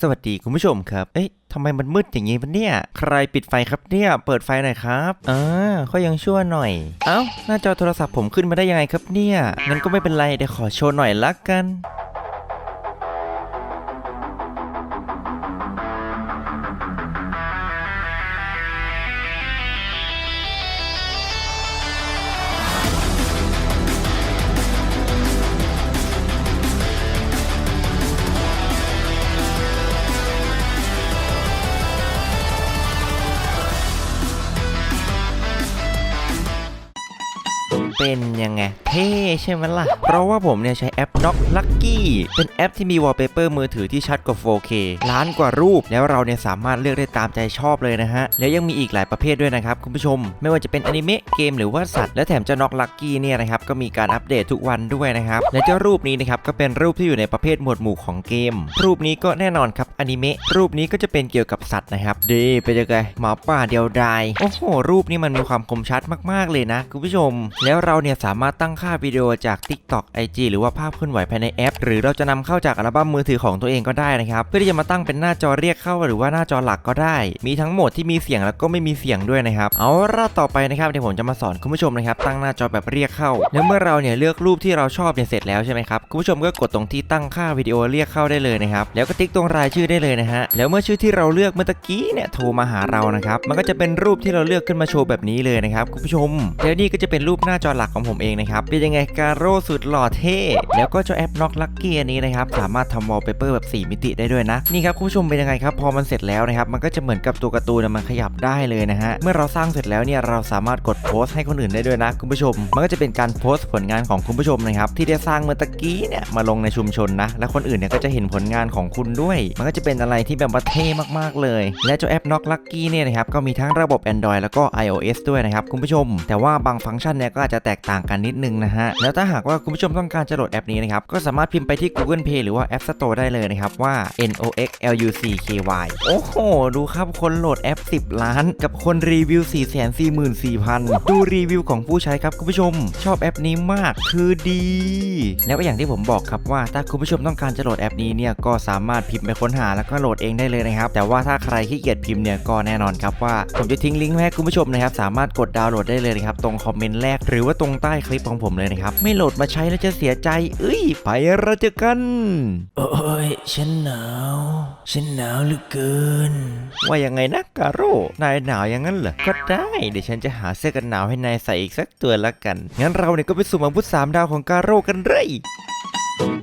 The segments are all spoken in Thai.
สวัสดีคุณผู้ชมครับ เอ๊ะทำไมมันมืดอย่างงี้วะเนี่ย ใครปิดไฟครับเนี่ย เปิดไฟหน่อยครับอ่าก็ยังชั่วหน่อย เอ้า หน้าจอโทรศัพท์ผมขึ้นมาได้ยังไงครับเนี่ย งั้นก็ไม่เป็นไรเดี๋ยวขอโชว์หน่อยละกัน เป็นยังไง เท่ใช่ไหมล่ะ เพราะว่าผมเนี่ยใช้แอป Knock Lucky เป็นแอปที่มีวอลเปเปอร์มือถือที่ชัดกว่า 4K ล้านกว่ารูป แล้วเราเนี่ยสามารถเลือกได้ตามใจชอบเลยนะฮะ แล้วยังมีอีกหลายประเภทด้วยนะครับ คุณผู้ชม ไม่ว่าจะเป็นอนิเมะเกมหรือว่าสัตว์และแถมเจ้า Knock Lucky เนี่ยนะครับ ก็มีการอัปเดตทุกวันด้วยนะครับ และเจ้ารูปนี้นะครับ ก็เป็นรูปที่อยู่ในประเภทหมวดหมู่ของเกม รูปนี้ก็แน่นอนครับอนิเมะรูปนี้ก็จะเป็นเกี่ยวกับสัตว์นะครับดีเป็นยังไงหมาป่าเดียวดายโอ้โหรูปนี้มันมีความคมชัดมากๆเลยนะคุณผู้ชม แล้วเราเนี่ยสามารถตั้งค่าวิดีโอจาก TikTok IG หรือว่าภาพเคลื่อนไหวภายในแอป หรือเราจะนำเข้าจากอัลบั้มมือถือของตัวเองก็ได้นะครับเพื่อที่จะมาตั้งเป็นหน้าจอเรียกเข้าหรือว่าหน้าจอหลักก็ได้ มีทั้งโหมดที่มีเสียงแล้วก็ไม่มีเสียงด้วยนะครับเอาล่ะต่อไปนะครับเดี๋ยวผมจะมาสอนคุณผู้ชมนะครับตั้งหน้าจอแบบเรียกเข้า แล้วเมื่อเราเนี่ยเลือกรูปที่เราชอบเนี่ยเสร็จแล้วใช่ไหมครับคุณผู้ชมก็กดตรงที่ตั้งค่าวิดีโอเรียกเข้าได้เลยนะครับแล้วก็ติ๊กตรงรายชื่อได้เลยนะฮะแล้วเมื่อชื่อที่เราเลือกเมื่อตะกี้เนี่ยโทรมาหาเรานะครับมันก็จะเป็นรูปที่เราเลือกขึ้นมาโชว์แบบนี้เลยนะครับคุณผู้ชมแล้วนี่ก็จะเป็นรูปหน้าจอหลักของผมเองนะครับเป็นยังไงการโร่สุดหล่อเท่ แล้วก็เจ้าแอปน็อกลักกี้อันนี้นะครับ สามารถทำวอลเปเปอร์แบบ 4 มิติได้ด้วยนะ นี่ครับคุณผู้ชมเป็นยังไงครับพอมันเสร็จแล้วนะครับ มันก็จะเหมือนกับตัวการ์ตูนมันขยับได้เลยนะฮะ เมื่อเราสร้างเสร็จแล้วเนี่ยเราสามารถกดโพสต์ให้คนอื่นได้ด้วยนะคุณผู้ชม มันก็จะเป็นการโพสต์ผลงานของคุณผู้ชมนะครับที่ได้สร้างเมื่อตะกี้เนี่ยมาลงในชุมชนนะ และคนอื่นเนี่ยก็จะเห็นผลงานของคุณด้วย มันก็จะเป็นอะไรที่แบบว่าเท่มากๆเลย และเจ้าแอปน็อกลักกี้เนี่ยนะครับก็มีทั้งระบบ Android แล้วก็ iOS ด้วยนะครับคุณผู้ชม แต่ว่าบางฟังก์ชันเนี่ยก็อาจจะแตกต่างกันนิดนึงนะฮะ แล้วถ้าหากว่าคุณผู้ชมต้องการจะโหลดแอปนี้นะครับ ก็สามารถพิมพ์ไปที่ Google Play หรือว่า App Store ได้เลยนะครับว่า N O X L U C K Y โอ้โห ดูครับคนโหลดแอป 10 ล้าน กับคนรีวิว 4 4 4 4 0 0 0 ดูรีวิวของผู้ใช้ครับคุณผู้ชม ชอบแอปนี้มากคือดี แล้วก็อย่างที่ผมบอกครับว่าถ้าคุณผู้ชมต้องการจะโหลดแอปนี้เนี่ยก็สามารถพิมพ์ไปค้นหาแล้วก็โหลดเองได้เลยนะครับ แต่ว่าถ้าใครขี้เกียจพิมพ์เนี่ยก็แน่นอนครับว่าผมจะทิ้งลิงก์ไว้ให้คุณผู้ชมนะครับสามารถกดดาวน์โหลดได้เลยนะครับตรงคอมเมนต์แรกหรือว่าตรงใต้คลิปของผมเลยนะครับ ไม่โหลดมาใช้แล้วจะเสียใจ เอ้ย ไปเราเจอกัน โอ้ยฉันหนาว ฉันหนาวเหลือเกิน ว่ายังไงนะกาโร่นายหนาวอย่างนั้นเหรอ ก็ได้ เดี๋ยวฉันจะหาเสื้อกันหนาวให้นายใส่อีกสักตัวละกัน งั้นเราเนี่ยก็ไปสู่อาวุธสามดาวของกาโร่กันเลย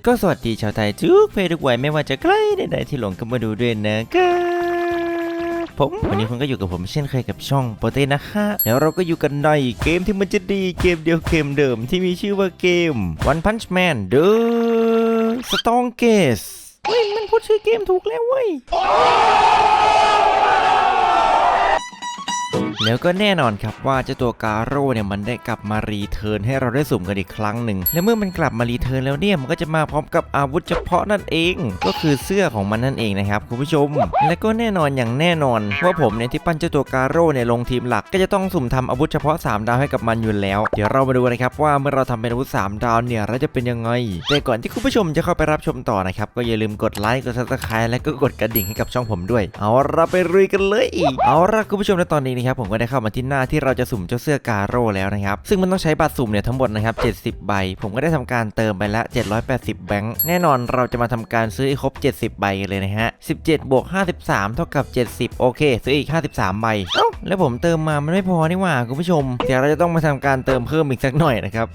ก็สวัสดีชาวไทยทุกเพศทุกวัยไม่ว่าจะใกล้ใดๆที่หลงเข้ามาดูด้วยนะครับ ผมวันนี้คุณก็อยู่กับผมเช่นเคยกับช่องโปเต้นะฮะแล้วเราก็อยู่กันในเกมที่มันจะดีเกมเดียวเกมเดิมที่มีชื่อว่าเกม One Punch Man The Strongest เฮ้ยมันพูดชื่อเกมถูกแล้วเว้ย แล้วก็แน่นอนครับว่าเจ้าตัวกาโร่เนี่ยมันได้กลับมารีเทิร์นให้เราได้สุ่มกันอีกครั้งหนึ่งและเมื่อมันกลับมารีเทิร์นแล้วเนี่ยมันก็จะมาพร้อมกับอาวุธเฉพาะนั่นเอง ก็คือเสื้อของมันนั่นเองนะครับคุณผู้ชม และก็แน่นอนอย่างแน่นอนว่าผมเนี่ยที่ปั้นเจ้าตัวกาโร่เนี่ยลงทีมหลัก ก็จะต้องสุ่มทำอาวุธเฉพาะ 3 ดาวให้กับมันอยู่แล้ว เดี๋ยวเรามาดูนะครับว่าเมื่อเราทำเป็นอาวุธ 3 ดาวเนี่ยเราจะเป็นยังไง แต่ก่อนที่คุณผู้ชมจะเข้าไปรับชมต่อนะครับก็อย่าลืมกดไลค์กดซับสไครต์และก็กดกระดิ่งให้กับช่องผมด้วย เอาเราไปลุยกันเลย เอาละคุณผู้ชมในตอนนี้นะครับผมก็ได้เข้ามาที่หน้าที่เราจะสุ่มเจ้าเสื้อกาโร่แล้วนะครับ ซึ่งมันต้องใช้บัตรสุ่มเนี่ยทั้งหมดนะครับ 70 ใบ ผมก็ได้ทำการเติมไปละ 780 แบงค์แน่นอนเราจะมาทำการซื้อให้ครบ 70 ใบกันเลยนะฮะ 17 บวก 53 เท่ากับ 70 โอเค ซื้ออีก 53 ใบแล้วผมเติมมามันไม่พอนี่หว่าคุณผู้ชม เดี๋ยวเราจะต้องมาทำการเติมเพิ่มอีกสักหน่อยนะครับ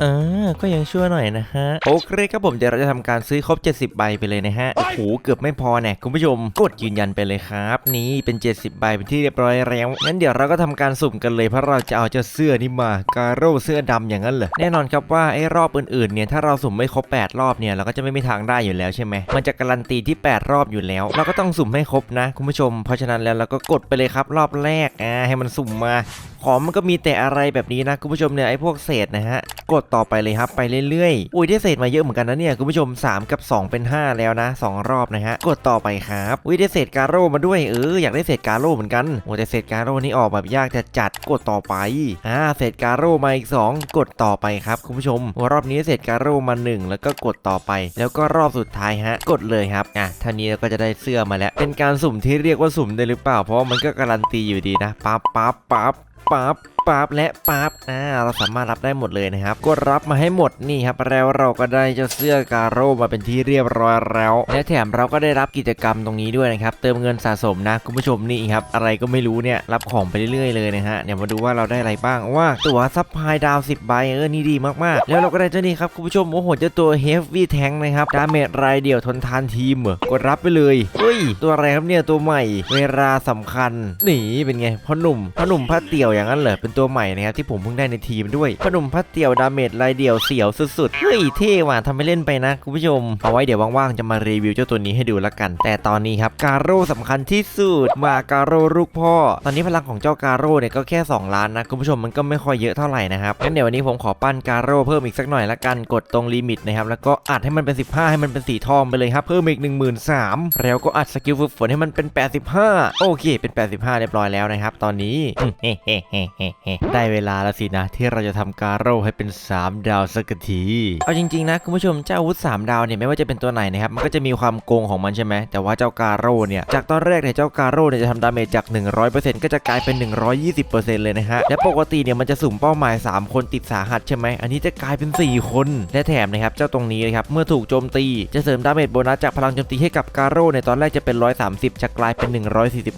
เออ ก็ยังชั่วหน่อยนะฮะ โอเคครับผมเดี๋ยวเราจะทำการซื้อครบ 70 ใบไปเลยนะฮะ โอ้โห เกือบไม่พอแน่คุณผู้ชม กดยืนยันไปเลยครับ นี่เป็น 70 ใบเป็นที่เรียบร้อยแล้ว งั้นเดี๋ยวเราก็ทำการสุ่มกันเลยเพราะเราจะเอาเจ้าเสื้อนี่มาการโร่เสื้อดำอย่างนั้นเหรอแน่นอนครับว่าไอ้รอบอื่นๆเนี่ยถ้าเราสุ่มไม่ครบ 8 รอบเนี่ยเราก็จะไม่มีทางได้อยู่แล้วใช่ไหมมันจะการันตีที่ 8 รอบอยู่แล้ว เราก็ต้องสุ่มให้ครบนะ คุณผู้ชม เพราะฉะนั้นแล้วเราก็กดไปเลยครับ รอบแรกอ่าให้มันสุ่มมาของมันก็มีแต่อะไรแบบนี้นะคุณผู้ชมเนี่ยไอ้พวกเศษนะฮะกดต่อไปเลยครับไปเรื่อยๆ อุ้ยได้เศษมาเยอะเหมือนกันนะเนี่ยคุณผู้ชม 3 กับ 2 เป็น 5 แล้วนะ 2 รอบนะฮะกดต่อไปครับอุ้ยได้เศษการโร่มาด้วยเอออยากได้เศษการโร่เหมือนกันโอ้แต่เศษการโร่นี่ออกแบบยากจะจัดกดต่อไปอ่าเศษการโร่มาอีก 2 กดต่อไปครับคุณผู้ชมรอบนี้เศษการโร่มา 1 แล้วก็กดต่อไป แล้วก็รอบสุดท้ายฮะ กดเลยครับอะท่านี้เราก็จะได้เสื้อมาแล้ว เป็นการสุ่มที่เรียกว่าสุ่มได้หรือเปล่าเพราะมันก็การันตีอยู่ดีนะปั๊บปั๊บปั๊บปั๊บ ปั๊บและปั๊บอ่าเราสามารถรับได้หมดเลยนะครับกดรับมาให้หมดนี่ครับแล้วเราก็ได้เจ้าเสื้อกาโร่มาเป็นที่เรียบร้อยแล้ว และแถมเราก็ได้รับกิจกรรมตรงนี้ด้วยนะครับ เติมเงินสะสมนะคุณผู้ชมนี่ครับอะไรก็ไม่รู้เนี่ยรับของไปเรื่อยๆเลยนะฮะเดี๋ยวมาดูว่าเราได้อะไรบ้างว่าตัวซับพายดาว10ใบเออนี่ดีมากๆ แล้วเราก็ได้เจ้านี้ครับคุณผู้ชมโอ้โหเจ้าตัวเฮฟวี่แทงนะครับดาเมจรายเดี่ยวทนทานทีมกดรับไปเลยเฮ้ยตัวอะไรครับเนี่ยตัวใหม่ เวลาสำคัญนี่เป็นไงพ่อหนุ่มพ่อหนุ่มผ้าเตี่ยวอย่างนั้นเหรอเป็นตัวใหม่นะครับที่ผมเพิ่งได้ในทีมด้วยพ่อหนุ่มผ้าเตี่ยวดาเมจรายเดี่ยวเสียวสุดๆเฮ้ยเท่ว่ะทำไม่เล่นไปนะคุณผู้ชม เอาไว้เดี๋ยวว่างๆจะมารีวิวเจ้าตัวนี้ให้ดูละกัน แต่ตอนนี้ครับการโร่สำคัญที่สุดมาการโร่ลูกพ่อ ตอนนี้พลังของเจ้าการโร่เนี่ยก็แค่ 2 ล้านนะคุณผู้ชมมันก็ไม่ค่อยเยอะเท่าไหร่นะครับงั้นเดี๋ยววันนี้ผมขอปั้นการโร่เพิ่มอีกสักหน่อยละกันกดตรงลิมิตนะครับแล้วก็อัดให้มันเป็น 15 ให้มันเป็นสีทองไปเลยครับเพิ่มอีก 1 3 0 0 0แล้วก็อัดสกิลฝึกฝนให้มันเป็น 85 โอเคเป็น 85 เรียบร้อยแล้วนะครับตอนนี้ได้เวลาแล้วสินะ ที่เราจะทำการโร่ให้เป็น 3 ดาวสักที เอาจริง ๆ นะ คุณผู้ชมเจ้าอาวุธ 3 ดาวเนี่ยไม่ว่าจะเป็นตัวไหนนะครับ มันก็จะมีความโกงของมันใช่ไหม แต่ว่าเจ้าการโร่เนี่ย จากตอนแรกเนี่ยเจ้าการโร่เนี่ยจะทำดาเมจจาก 100%ก็จะกลายเป็น 120%เลยนะฮะ และปกติเนี่ยมันจะสุ่มเป้าหมาย 3 คนติดสาหัสใช่ไหม อันนี้จะกลายเป็น 4 คน และแถมนะครับเจ้าตรงนี้นะครับเมื่อถูกโจมตีจะเสริมดาเมจโบนัสจากพลังโจมตีให้กับการโร่ในตอนแรกจะเป็น 130 จะกลายเป็น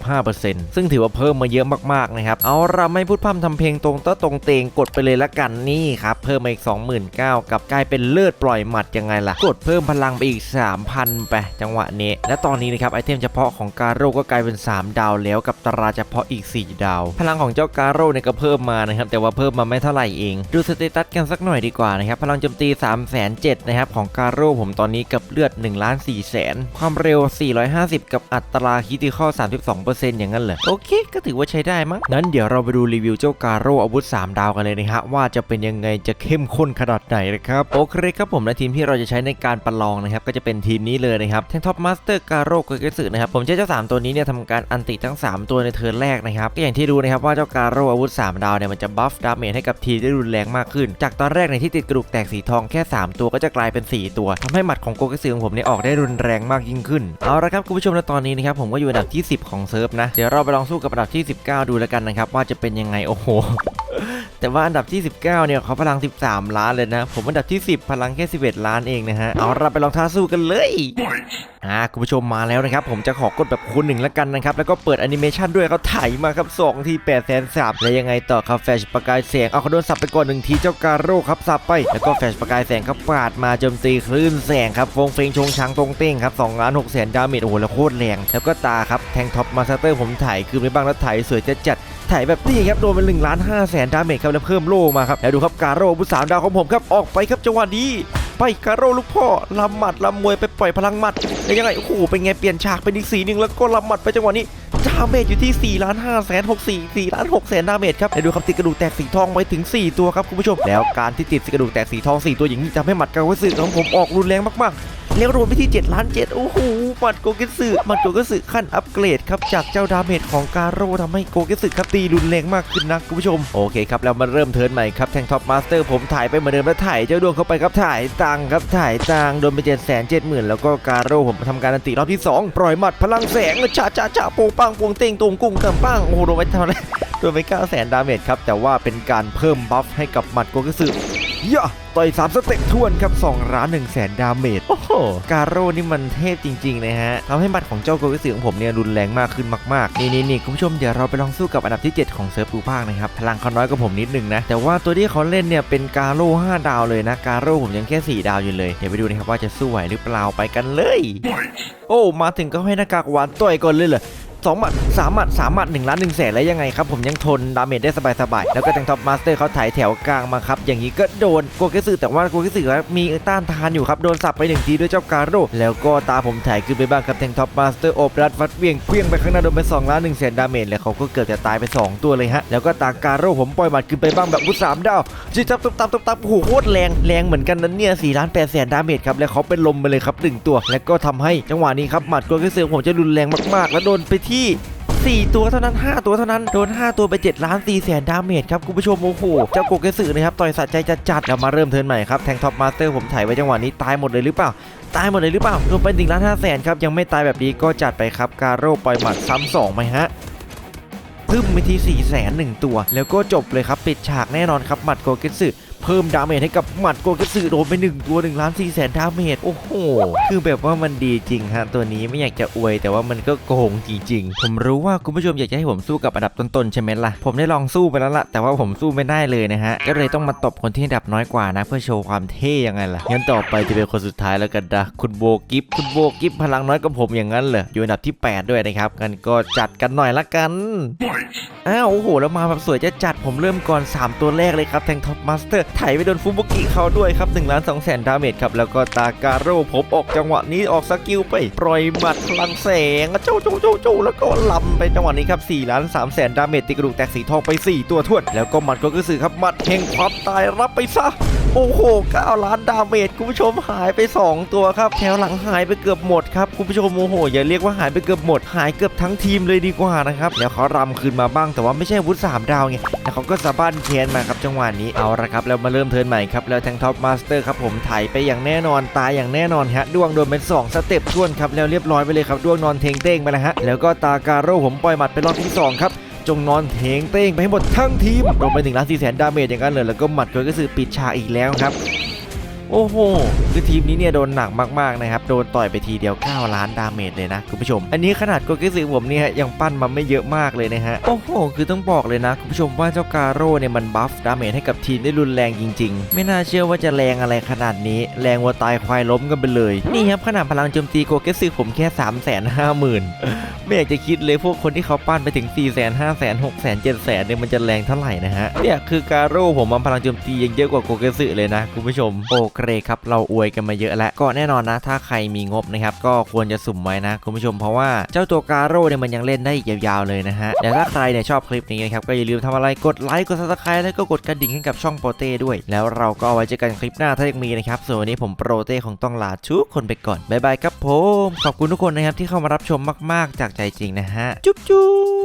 145%ซึ่งถือว่าเพิ่มมาเยอะมากๆนะครับเอาเราไม่พูดพร่ำทำเพลงตรงเต้ตรงเตงกดไปเลยละกันนี่ครับ เพิ่มมาอีก 29,000กับกลายเป็นเลือดปล่อยหมัดยังไงล่ะ กดเพิ่มพลังไปอีก 3,000 ไปจังหวะนี้ และตอนนี้นะครับไอเทมเฉพาะของการโร่ก็กลายเป็น 3 ดาวแล้วกับตราเฉพาะอีก 4 ดาว พลังของเจ้าการโร่เนี่ยก็เพิ่มมานะครับแต่ว่าเพิ่มมาไม่เท่าไหร่เอง ดูสเตตัสกันสักหน่อยดีกว่านะครับพลังโจมตี3 7 0 0 0นะครับของการโร่ผมตอนนี้กับเลือด1ล้าน4แสนความเร็ว 450 กับอัตราคิติคอล32%อย่างนั้นเหรอโอเค ก็ถือว่าใช้ได้มั้งงั้นเดี๋ยวเราไปดูรีวิวเจ้าการโรอาวุธ 3 ดาวกันเลยนะฮะว่าจะเป็นยังไงจะเข้มข้นขนาดไหนนะครับโอเคครับผมและทีมที่เราจะใช้ในการประลองนะครับก็จะเป็นทีมนี้เลยนะครับแทงท็อปมาสเตอร์การโรกุเกสึนะครับผมใช้เจ้า 3 ตัวนี้เนี่ยทำการอันติทั้ง 3 ตัวในเทิร์นแรกนะครับก็อย่างที่รู้นะครับว่าเจ้าการโรอาวุธ 3 ดาวเนี่ยมันจะบัฟดาเมจให้กับทีมได้รุนแรงมากขึ้น จากตอนแรกในที่ติดกระดูกแตกสีทองแค่ 3 ตัวก็จะกลายเป็น 4 ตัวทำให้หมัดของโกเกสึของผมเนี่ยออกได้รุนแรงมากยิ่งขึ้นเอาละครับคุณผู้ชมและตอนนี้นะครับผมก็อยู่อันดับที่ 10 ของเซิร์ฟนะเดี๋ยวเราไปลองสู้กับอันดับที่ 19 ดูแล้วกันนะครับว่าจะเป็นยังไงโอ้โหแต่ว่าอันดับที่ 19 เนี่ยเขาพลัง 13 ล้านเลยนะ ผมอันดับที่ 10 พลังแค่ 11 ล้านเองนะฮะ เอาเราไปลองท้าสู้กันเลย อ่าคุณผู้ชมมาแล้วนะครับ ผมจะขอกดแบบคูณหนึ่งแล้วกันนะครับ แล้วก็เปิดแอนิเมชันด้วยเขาถ่ายมาครับ2ที8แสนสับแล้วยังไงต่อครับแฟชประกายแสง เอาเขาโดนสับไปก่อนหนึ่งทีเจ้าการโร่ครับสับไป แล้วก็แฟชประกายแสงครับปาดมาโจมตีคลื่นแสงครับฟงเฟงชงช้างตรงเต้งครับ2ล้าน6แสนดาเมจโอ้โหแล้วโคตรแรง แล้วก็ตาครับแทงท็อปมาสเตอร์ผมถ่ายคือไปบ้างแล้วถ่ายสวยจะจัด ถ่ายแบบนี้ครับโดนเป็น1ล้าน5แสนดาเมจครับแล้วเพิ่มโล่มาครับแล้วดูครับการโร่บุษสามดาวของผมครับออกไปครับจังหวะนี้ไปการโร่ลูกพ่อลำหมัดลำมวยไปปล่อยพลังหมัดแล้วยังไงโอ้โหเป็นไงเปลี่ยนฉากเป็นอีกสีหนึ่งแล้วก็ลำหมัดไปจังหวะนี้ดาเมจอยู่ที่4ล้าน5แสน6 4 4ล้าน6แสนดาเมจครับแล้วดูครับติดกระดูกแตกสีทองไปถึง 4 ตัวครับคุณผู้ชม แล้วการที่ติดกระดูกแตกสีทอง 4 ตัวอย่างนี้ทำให้หมัดกาวสึของผมออกรุนแรงมากๆ แล้วรวมไปที่ 7 ล้าน 7 โอ้โหหมัดโกเกสึหมัดโกเกสึขั้นอัปเกรดครับ จากเจ้าดาเมจของการโร่ทำให้โกเกสึครับตีรุนแรงมากขึ้นนะคุณผู้ชม โอเคครับ แล้วมาเริ่มเทิร์นใหม่ครับ แทงท็อปมาสเตอร์ผมถ่ายไปเหมือนเดิมแล้วถ่ายเจ้าดวงเข้าไปครับถ่ายตังครับถ่ายตังโดนไปเจ็ดแสนเจ็ดหมื่นแล้วก็การโร่ผมทำการอันติรอบที่ 2 ปล่อยหมัดพลังแสงชาชาชาโปงปังโปงเต้งตรงกุ้งเติมปังโอ้โหโดนไปเทำอะไรโดนไป9แสนดาเมจครับแต่ว่าเป็นการเพิ่มบัฟให้กับหมัดโกเกสึ ย่าต่อยสามสเต็ปทวนครับ2ล้าน1แสนดาเมจโอ้โหการโร่นี่มันเทพจริงๆนะฮะทำให้หมัดของเจ้าโกเกสึของผมเนี่ยรุนแรงมากขึ้นมากๆนี่นี่นี่คุณผู้ชมเดี๋ยวเราไปลองสู้กับอันดับที่ 7 ของเซิร์ฟดูภาคนะครับพลังเขาน้อยกว่าผมนิดนึงนะแต่ว่าตัวที่เขาเล่นเนี่ยเป็นการโร่5ดาวเลยนะการโร่ผมยังแค่ 4 ดาวอยู่เลยเดี๋ยวไปดูนะครับว่าจะสู้ไหวหรือเปล่าไปกันเลย โอ้มาถึงก็ให้หน้ากากหวานต่อยก่อนเลยเหรอ สองหมัดสามหมัดสามหมัดหนึ่งล้านหนึ่งแสนแล้วยังไงครับ ผมยังทนดาเมจได้สบายๆ แล้วก็แทงท็อปมาสเตอร์เขาถ่ายแถวกลางมาครับ อย่างนี้ก็โดนโกเกสึแต่ว่าโกเกสึมีต้านทานอยู่ครับ โดนสับไปหนึ่งทีด้วยเจ้าการโรแล้วก็ตาผมถ่ายขึ้นไปบ้างครับแทงท็อปมาสเตอร์โอบรัดฟัดเวียงเคลี้ยงไปข้างหน้าโดนไป2ล้าน1แสนดาเมจแล้วเขาก็เกือบจะตายไป 2 ตัวเลยฮะแล้วก็ตาการโรผมปล่อยหมัดขึ้นไปบ้างแบบวุ้สามดาวจิตับตับตับตับตับโอ้โหโคตรแรงแรงเหมือนกันนั้นเนี่ย4ล้าน8แสนดาเมจครับแล้วเขาเป็นลมไปเลยครับหนึ่งตัว แล้วก็ทำให้จังหวะนี้ครับหมัดโกเกสึผมจะรุนแรงมากๆ แล้วโดนไปทีที่ 4 ตัวเท่านั้น 5 ตัวเท่านั้น โดน 5 ตัวไป 7 ล้าน4แสนดาเมจครับ คุณผู้ชม โอ้โห เจ้าโกเกสึนะครับ ต่อยสัตว์ใจจะจัดแล้วมาเริ่มเทิร์นใหม่ครับ แทงท็อปมาสเตอร์ผมถ่ายไว้จังหวะนี้ ตายหมดเลยหรือเปล่า ตายหมดเลยหรือเปล่ารวมเป็น1ล้าน5แสนครับ ยังไม่ตายแบบนี้ก็จัดไปครับ การโร่ปล่อยหมัดซ้ำสองไหมฮะพึ่มไปที่4ี่แสนหนึ่งตัว แล้วก็จบเลยครับ ปิดฉากแน่นอนครับหมัดโกเกสึ เพิ่มดาเมจให้กับหมัดโกเกสึโดนไป1ตัว1ล้าน4แสนดาเมจโอ้โห คือแบบว่ามันดีจริงฮะตัวนี้ไม่อยากจะอวย แต่ว่ามันก็โกงจริงๆ ผมรู้ว่าคุณผู้ชมอยากจะให้ผมสู้กับอันดับต้นๆใช่ไหมล่ะ ผมได้ลองสู้ไปแล้วล่ะ แต่ว่าผมสู้ไม่ได้เลยนะฮะ ก็เลยต้องมาตบคนที่อันดับน้อยกว่านะ เพื่อโชว์ความเท่ยังไงล่ะ งั้นต่อไปจะเป็นคนสุดท้ายแล้วกันนะคุณโบกิฟคุณโบกิฟพลังน้อยกว่าผมอย่างนั้นเหรอ อยู่อันดับที่ 8 ด้วยนะครับงั้นก็จัดกันหน่อยละกัน อ้าวโอ้โหแล้วมาแบบสวยจะจัดผมเริ่มก่อน 3 ตัวแรกเลยครับแทงท็อปมาสเตอร์ไถไปโดนฟูบุกิเขาด้วยครับ1ล้าน2แสนดาเมจครับ แล้วก็ตาการโร่ผมออกจังหวะนี้ออกสกิลไปปล่อยหมัดพลังแสงเจ้าจ้าเจ้าเจ้แล้วก็ลำไปจังหวะนี้ครับ4ล้าน3แสนดาเมจตีกระดูกแตกสีทองไป 4 ตัวทวด แล้วก็หมัดก็คือสื่อครับหมัดแห่งความตายรับไปซะโอ้โห9ล้านดาเมจคุณผู้ชมหายไป 2 ตัวครับแถวหลังหายไปเกือบหมดครับคุณผู้ชมโอ้โหอย่าเรียกว่าหายไปเกือบหมด หายเกือบทั้งทีมเลยดีกว่านะครับแล้วเขารำคืนมาบ้างแต่ว่าไม่ใช่อาวุธ3ดาวไงแล้วเขาก็สะบั้นแคนมาครับจังหวะนี้เอาละครับแล้วมาเริ่มเทิร์นใหม่ครับ แล้วแทงท็อปมาสเตอร์ครับผมไถ่ายไปอย่างแน่นอนตายอย่างแน่นอนฮะดวงโดนเป็นสองสเต็ปทวนครับแล้วเรียบร้อยไปเลยครับดวงนอนเทงเต้งไปแล้วฮะแล้วก็ตาการโร่ผมปล่อยหมัดไปรอบที่สองครับจงนอนเทงเต้งไปให้หมดทั้งทีมรวมไปถึงล้านสี่แสนดาเมจอย่างนั้นเลยแล้วก็หมัดก็คือปิดฉากอีกแล้วครับ โอ้โหคือทีมนี้เนี่ยโดนหนักมากๆนะครับ โดนต่อยไปทีเดียว 9 ล้านดาเมจเลยนะคุณผู้ชม อันนี้ขนาดโกเกสึผมเนี่ยยังปั้นมาไม่เยอะมากเลยนะฮะ โอ้โห คือต้องบอกเลยนะคุณผู้ชมว่าเจ้าการโร่เนี่ยมันบัฟดาเมจให้กับทีมได้รุนแรงจริง ๆ ไม่น่าเชื่อว่าจะแรงอะไรขนาดนี้ แรงวัวตายควายล้มกันไปเลย นี่ครับขนาดพลังโจมตีโกเกสึผมแค่ 3 5 0 0 0 0 ไม่อยากจะคิดเลยพวกคนที่เขาปั้นไปถึง4 0 0 0 0 0 5 0 0 0 0 6 0 0 0 0 7 0 0 0เนี่ยมันจะแรงเท่าไหร่นะฮะ เนี่ยคือการโร่ผมมันพลังโจมตียังเยอะกว่าโกเกสึเลยนะคุณผู้ชมโอเคครับเราอวยกันมาเยอะแล้วก็แน่นอนนะ ถ้าใครมีงบนะครับก็ควรจะสุ่มไว้นะคุณผู้ชมเพราะว่าเจ้าตัวการโร่เนี่ยมันยังเล่นได้อีกยาวๆเลยนะฮะแต่ถ้าใครเนี่ยชอบคลิปนี้นะครับก็อย่าลืมทำอะไรกดไลค์กดซับสไครต์แล้วก็กดกระดิ่งให้กับช่องโปรเต้ด้วย แล้วเราก็ไว้เจอกันคลิปหน้าถ้ายังมีนะครับส่วนวันนี้ผมโปรเต้คงต้องลาทุกคนไปก่อนบ๊ายบายครับผมขอบคุณทุกคนนะครับที่เข้ามารับชมมาก ๆ จากใจจริงนะฮะจุ๊บจุ๊บ